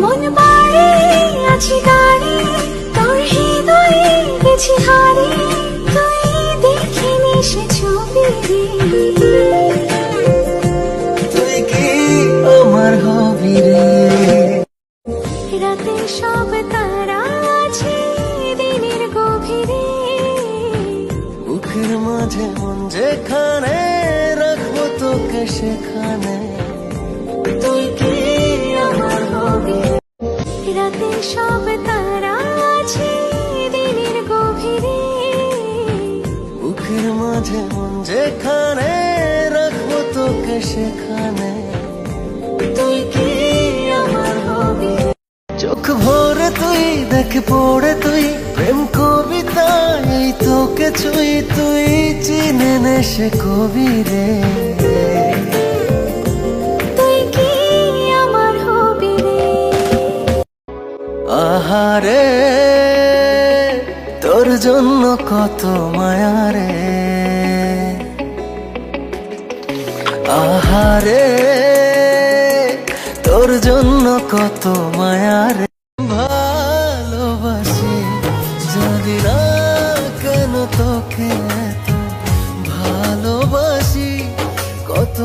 মন বাড়ি আছি গাড়ি তোর হৃদয়ে গেছি হারি তুই দেখিনি সে ছবি তুই কি আমার হবি রে? রাতে সব তারা আছে দিনের গভীরে। বুকের মাঝে মন যেখানে রাখব তোকে সেখানে। তুই সব তারা আছে দিনের গভীরে। বুকের মাঝে মন যেখানে রাখব তোকে সেখানে। তুই কি? আমার হবি। চোখ ভরে তুই দেখ পড়ে তুই প্রেম কবিতা এই তোকে ছুই তুই চিনে নে সে কবি রে আহারে তোর জন্য কত মায়া রে। আহারে, তোর জন্য কত মায়া রে। ভালোবাসি যদি না কেন তোকে ভালোবাসি, কত